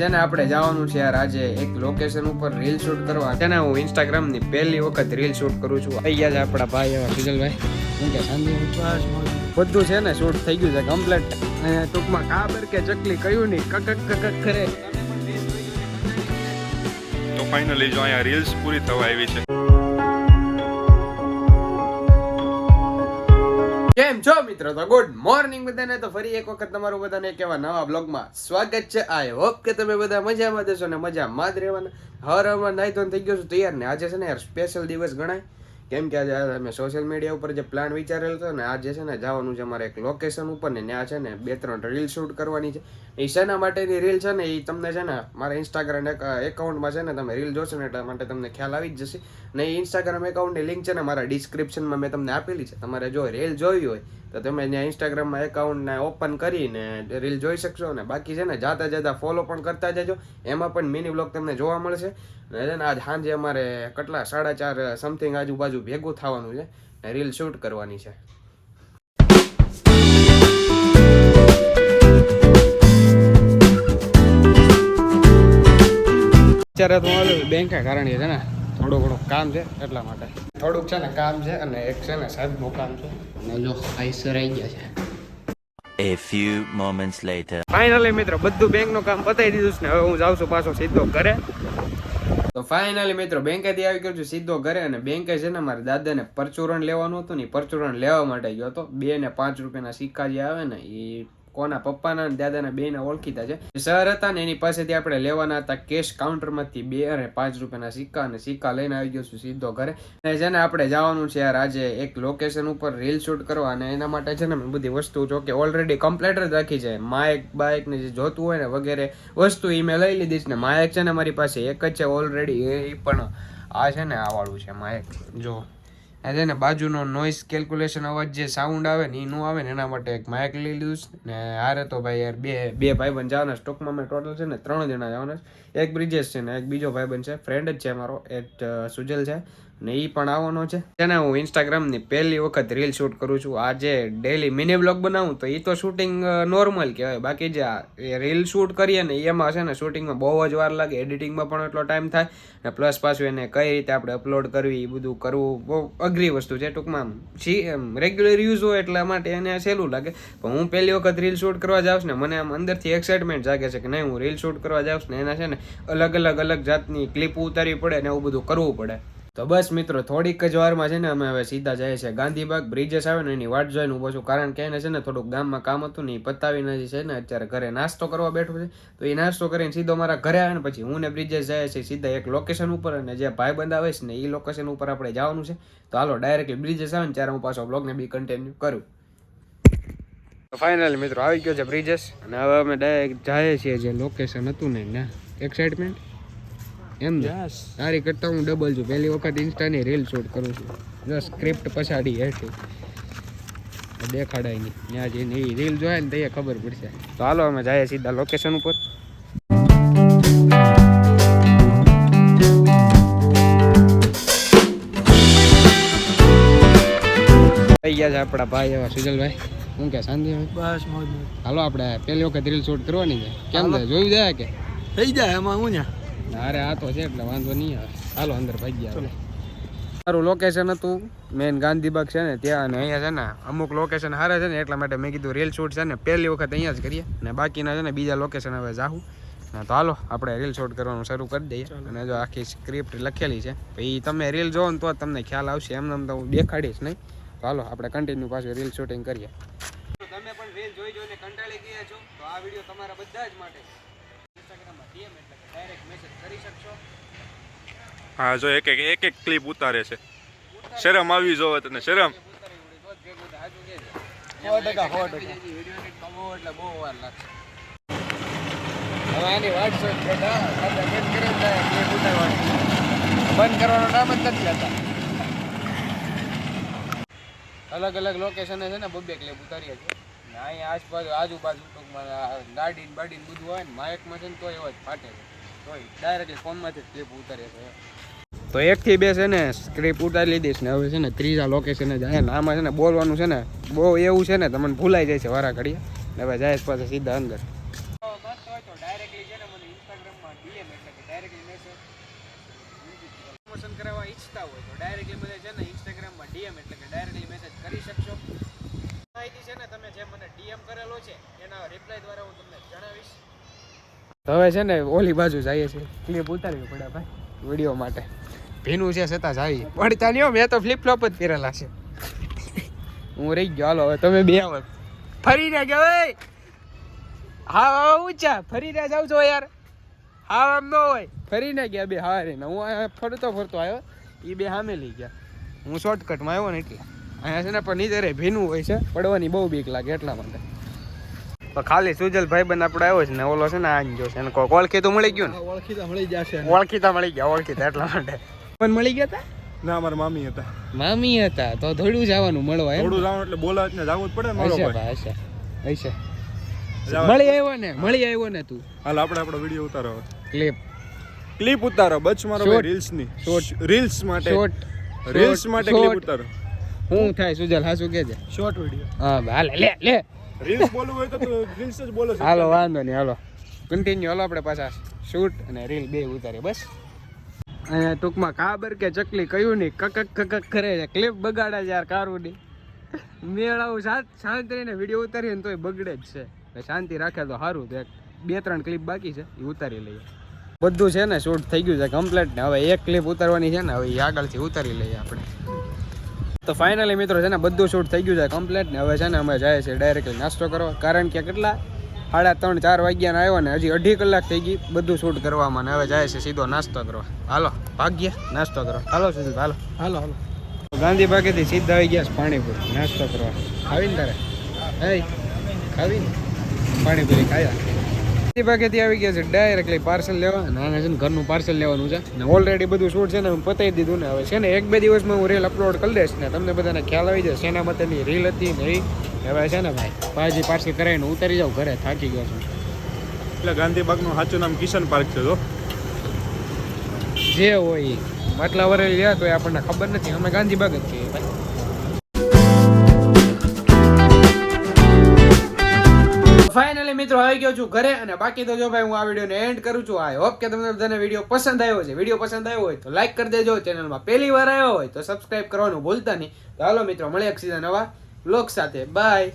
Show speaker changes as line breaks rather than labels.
છે ને આપણે જવાનું છે યાર આજે એક લોકેશન ઉપર રીલ શૂટ કરવા. છે ને હું ઇન્સ્ટાગ્રામની પહેલી વખત રીલ શૂટ કરું છું. થઈ ગયા છે આપણા ભાઈ એવા સુજલભાઈ શું કે બધું છે ને શૂટ થઈ ગયું છે કમ્પ્લીટ અને ટૂંકમાં કાબર કે ચકલી કયું નહીં કકક કકક કરે.
તો ફાઇનલી જો અહીંયા રીલ્સ પૂરી થવા આવી છે.
કેમ છો મિત્રો? તો ગુડ મોર્નિંગ બધાને. તો ફરી એક વખત તમારું બધાને એક નવા બ્લોગમાં સ્વાગત છે. આઈ હોપ કે તમે બધા મજામાં દેશો ને મજામાં જ રહેવાના. હર હમણાં નાઈ ધોન થઈ ગયો છું. તૈયાર ને આજે છે ને યાર સ્પેશિયલ દિવસ ગણાય. કેમ કે આજે અમે સોશિયલ મીડિયા ઉપર જે પ્લાન વિચારેલો હતો ને આજે છે ને જવાનું છે અમારે એક લોકેશન ઉપર ને ત્યાં છે ને બે ત્રણ રીલ શૂટ કરવાની છે. એ શેના માટેની રીલ છે ને એ તમને છે ને મારા ઇન્સ્ટાગ્રામ એકાઉન્ટમાં છે ને તમે રીલ જોશો ને, એટલા માટે તમને ખ્યાલ આવી જ જશે. ને એ ઇન્સ્ટાગ્રામ એકાઉન્ટની લિંક છે ને મારા ડિસ્ક્રિપ્શનમાં મેં તમને આપેલી છે. તમારે જો રીલ જોવી હોય, તો તમે ત્યાં ઇન્સ્ટાગ્રામમાં એકાઉન્ટને ઓપન કરીને રીલ જોઈ શકશો ને. બાકી છે ને જાતા જાતા ફોલો પણ કરતા જજો. એમાં પણ મિની બ્લોગ તમને જોવા મળશે. ને આજ સાંજે અમારે કેટલા? સાડા ચાર સમથિંગ આજુબાજુ ભેગું થવાનું છે ને રીલ શૂટ કરવાની છે. અત્યારે તો હું બેંકે કારણ છે ને થોડું ઘણું કામ છે એટલા માટે. થોડુંક છે ને કામ છે અને એક છે ને સાહેબનું કામ છે. અને જો આઈસર આવી ગયા છે.
A few moments later.
Finally મિત્રો બધું બેંકનું કામ પતાવી દીધું છે ને હવે હું જાઉં છું પાછો સીધો ઘરે. તો ફાઇનલી મિત્રો બેંકેથી આવી ગયો છું, સીધો ઘરે અને બેંકે છે ને મારા દાદાને પરચુરણ લેવાનું હતું ને પરચુરણ લેવા માટે ગયો હતો. બે ને પાંચ રૂપિયાના સિક્કા જે આવે ને એ કોના પપ્પાના અને દાદાના બેને ઓળખીતા છે. સર હતા ને એની પાસેથી આપણે લેવાના હતા કેશ કાઉન્ટરમાંથી બે અને પાંચ રૂપિયાના સિક્કા અને સિક્કા લઈને આવી ગયો છું સીધો ઘરે. અને છે ને આપણે જવાનું છે યાર, આજે એક લોકેશન ઉપર રીલ શૂટ કરવા અને એના માટે છે ને મેં બધી વસ્તુ જો કે ઓલરેડી કમ્પ્લેટ જ રાખી છે. માઇક બાઇક ને જે જોતું હોય ને વગેરે વસ્તુ એ મેં લઈ લીધી છે ને માઇક છે ને મારી પાસે એક જ છે ઓલરેડી એ પણ આ છે ને આ વાળું છે માઇક જો. છે બાજુનો નોઇસ કેલ્ક્યુલેશન અવાજ જે સાઉન્ડ આવે ને એ નું આવે ને એના માટે એક માઇક લઈ લીધું ને હારે તો ભાઈ યાર બે બે ભાઈબંધ જવાના સ્ટોકમાં મેં ટોટલ છે ને ત્રણ જણા જવાના એક બ્રિજેશ છે ને એક બીજો ભાઈબંધ છે. ફ્રેન્ડ જ છે મારો, એક સુજલ છે. ને એ પણ આવવાનો છે. તેને હું ઇન્સ્ટાગ્રામની પહેલી વખત રીલ શૂટ કરું છું. આજે ડેલી મિની બ્લોગ બનાવું, તો એ તો શૂટિંગ નોર્મલ કહેવાય. બાકી જે આ, એ રીલ શૂટ કરીએ ને, એમાં છે ને શૂટિંગમાં બહુ જ વાર લાગે. એડિટિંગમાં પણ એટલો ટાઈમ થાય. ને પ્લસ પાછું એને કઈ રીતે આપણે અપલોડ કરવી એ બધું કરવું, બહુ અઘરી વસ્તુ છે. ટૂંકમાં એમ રેગ્યુલર યુઝ હોય એટલા માટે એને સહેલું લાગે. પણ હું પહેલી વખત રીલ શૂટ કરવા જાઉં ને, મને આમ અંદરથી એક્સાઇટમેન્ટ જાગે છે કે નહીં, હું રીલ શૂટ કરવા જાઉં છું ને, એના છે ને અલગ અલગ અલગ જાતની ક્લિપ ઉતારવી પડે ને, એવું બધું કરવું પડે. તો બસ મિત્રો, થોડીક જ વારમાં છે ને અમે હવે સીધા જઈએ છીએ ગાંધીબાગ બ્રિજેસ આવે ને એની વાટ જોઈને ઊભો છું. કારણ કે એને છે ને થોડુંક ગામમાં કામ હતું ને એ પતાવીને છે ને અત્યારે ઘરે નાસ્તો કરવા બેઠું છે. તો એ નાસ્તો કરીને સીધો મારા ઘરે આવે ને પછી હું ને બ્રિજેસ જાય છે સીધા એક લોકેશન ઉપર અને જે ભાઈબંધ આવે છે ને એ લોકેશન ઉપર આપણે જવાનું છે. તો હાલો ડાયરેક્ટલી બ્રિજેસ આવે ને ત્યારે હું પાછો બ્લોગને બી કન્ટિન્યુ કરું. ફાઇનલ મિત્રો, આવી ગયો છે બ્રિજેસ અને હવે અમે ડાયરેક્ટ જઈએ છીએ જે લોકેશન હતું ને ને એક્સાઇટમેન્ટ એમ ને? તારી કરતા હું ડબલ છું. પહેલી વખત ઇન્સ્ટાની રીલ શૂટ કરું છું. જો સ્ક્રિપ્ટ પછાડી હેઠી. દેખાડાય નહીં. ત્યાં જઈને એ રીલ જોયા ને તો ખબર પડશે. તો હાલો અમે જઈએ સીધા લોકેશન ઉપર. થઈ ગયા છે આપણા ભાઈ એવા સુજલભાઈ. હું કે શાંતિ
બસ મોજ
હાલો આપણે પહેલી વખત રીલ શૂટ કરવાની છે. કેમ જોયું જાય કે?
થઈ જાય એમાં હું ન્યા?
અરે આ તો છે એટલે વાંધો નહીં આવે. હાલો અંદર ભાગી આવે મારું લોકેશન હતું મેન ગાંધીબાગ છે ને ત્યાં અને અહીંયા છે ને અમુક લોકેશન હારે છે ને એટલા માટે મેં કીધું રીલ શૂટ છે ને પહેલી વખત અહીંયા જ કરીએ. અને બાકીના છે ને બીજા લોકેશન હવે જાહું. તો હાલો આપણે રીલ શૂટ કરવાનું શરૂ કરી દઈએ. અને જો આખી સ્ક્રિપ્ટ લખેલી છે. એ તમે રીલ જોવો ને તો તમને ખ્યાલ આવશે. એમને એમ તો હું દેખાડીશ નહીં. તો હાલો આપણે કન્ટિન્યુ પાછું રીલ શૂટિંગ કરીએ. તમે પણ રીલ જોઈ જોઈને કંટાળી ગયા છો. તો આ વીડિયો તમારા બધા જ માટે ઇન્સ્ટાગ્રામમાં ડીએમ એટલે કરી શકશો?
હા જો એક એક એક એક ક્લિપ ઉતારે છે. શરમ આવી જોવે તને શરમ.
બંધ કરી ઉતારવાની. બંધ કરવાનું નામ જ નથી લેતા. અલગ અલગ લોકેશને છે ને બબ્બે ક્લિપ ઉતારીએ છીએ. ને અહીંયા આસપાસ આજુબાજુ ટૂંકમાં આ ગાડી ને બાડી બધું હોય ને માયકમાં છે ને તો એવો જ ફાટે છે. ડાયરેક્ટલી ફોનમાંથી ક્લિપ ઉતારીએ છીએ. તો એકથી બે છે ને સ્ક્રિપ્ટ ઉતારી લીધીશ ને હવે છે ને ત્રીજા લોકેશને જાય. ને આમાં છે ને બોલવાનું છે ને બહુ એવું છે ને તમને ભૂલાઈ જાય છે વારા ઘડીએ ને હવે જાય પાસે સીધા અંદર. હોય તો ડાયરેક્ટલી છે ને ડીએમ એટલે કે મેસેજ પ્રમોશન કરાવવા ઈચ્છતા હોય તો ડાયરેક્ટલી મને છે ને ઇન્સ્ટાગ્રામમાં ડીએમ એટલે કે ડાયરેક્ટલી મેસેજ કરી શકશો. માહિતી છે ને તમે જે મને ડીએમ કરેલો છે એના રિપ્લાય દ્વારા હું તમને જણાવીશ. હવે છે ને ઓલી બાજુ જઈએ છીએ. ક્લિપ ઉતારવી પડે ભાઈ. વીડિયો માટે. ભીનું છે છતાં જાવી પડતા નહીં હો, મેં તો ફ્લિપ ફ્લોપ જ પહેરેલા છે. હું રહી ગયો. હાલો હવે તમે બે આવો. ફરી રહ્યા ગયો ઓય હા હા ઊંચા ફરી રહ્યા જાવ છો યાર. હા આમ ન હોય. ફરીને ગયા બે હા રહીને હું ફરતો ફરતો આવ્યો. એ બે સામે લઈ ગયા. હું શોર્ટકટમાં આવ્યો ને એટલે. અહીંયા છે ને પણ નીચે ભીનું હોય છે. પડવાની બહુ બીક લાગે એટલા માટે. ખાલી સુજલ ભાઈ બંધ આપણે આવ્યો છે ને ઓલો છે ને આ જો છે એને ઓળખી તો મળી ગયું ને?
ઓળખીતા મળી જશે
ઓળખીતા મળી ગયા ઓળખીતા એટલા માટે. પણ મળી ગયા તા?
ના અમારા મામી હતા.
મામી હતા તો થોડું જવાનું મળવા
થોડું જવાનું એટલે બોલાવ ને જવું જ પડે મારો ભાઈ.
ભાઈ હશે. હશે. મળી આવ્યો ને મળી આવ્યો ને તું.
હાલ આપણે આપણો વીડિયો ઉતારો
ક્લિપ.
ક્લિપ ઉતારો બચ મારો.
રીલ્સની.
રીલ્સ માટે.
શોર્ટ
રીલ્સ માટે ક્લિપ ઉતારો.
શું થાય સુજલ હાસુ કે છે
શોર્ટ વીડિયો
હા હાલે લે લે.
રીલ્સ બોલવું હોય તો રીલ્સ જ બોલો.
હાલો, વાંધો નહીં, હાલો. કન્ટિન્યુ હાલો આપણે પાછા શૂટ અને રીલ બે ઉતારે બસ. અહીંયા ટૂંકમાં કાબર કે ચકલી કયું નહીં? કકક કકક કરે છે. ક્લિપ બગાડે છે યાર કારું ની મેળાવું શાંત શાંત રહીને વીડિયો ઉતારીએ ને તોય બગડે જ છે. શાંતિ રાખે તો સારું તો એક, બે, ત્રણ ક્લિપ બાકી છે એ ઉતારી લઈએ. બધું છે ને શૂટ થઈ ગયું છે કમ્પ્લીટ ને. હવે એક ક્લિપ ઉતારવાની છે ને, હવે એ આગળથી ઉતારી લઈએ આપણે. તો ફાઇનલી મિત્રો છે ને બધું શૂટ થઈ ગયું છે કમ્પ્લીટ ને હવે છે ને અમે જાય છે ડાયરેક્ટલી નાસ્તો કરવા. કારણ કે કેટલા? સાડા ત્રણ ચાર વાગ્યાના આવ્યો ને હજી અઢી કલાક થઈ ગઈ બધું શૂટ કરવામાં ને હવે જાય છે સીધો નાસ્તો કરવા. હાલો ભાગ્ય નાસ્તો કરવા હાલો સુધી હાલો.
હાલો હાલો.
ગાંધી બાગેથી સીધા આવી ગયા છે પાણીપુરી નાસ્તો કરવા. આવીને તારે? હે ખાવીને? પાણીપુરી ખાયા? બાગેથી આવી ગયા છે. ડાયરેક્ટલી પાર્સલ લેવા અને આને છે ને ઘરનું પાર્સલ લેવાનું છે. ને ઓલરેડી બધું શૂટ છે ને હું પતાવી દીધું ને હવે છે ને એક બે દિવસમાં હું રીલ અપલોડ કરી દઈશ ને તમને બધાને ખ્યાલ આવી જશે એના માટેની રીલ હતી ને એ હવે છે ને ભાઈ પાછી પાર્સલ કરાવીને ઉતારી જાઉં ઘરે થાકી ગયો છું.
એટલે ગાંધીબાગનું સાચું નામ કિશન પાર્ક છે જો
જે હોય ઈ. આટલા વર્ષ રહ્યા તો આપણને ખબર નથી. અમે ગાંધીબાગ જ છીએ ભાઈ. ફાઇનલી મિત્રો, આવી ગયો છું ઘરે અને બાકી તો જો ભાઈ, હું આ વિડીયોને એન્ડ કરું છું. આઈ હોપ કે તમને બધાને વીડિયો પસંદ આવ્યો છે. વીડિયો પસંદ આવ્યો હોય તો લાઈક કરી દેજો. ચેનલમાં પહેલી વાર આવ્યો હોય તો સબસ્ક્રાઇબ કરવાનું ભૂલતા નહીં. તો હાલો મિત્રો મળે એક સીધા નવા બ્લોગ સાથે. બાય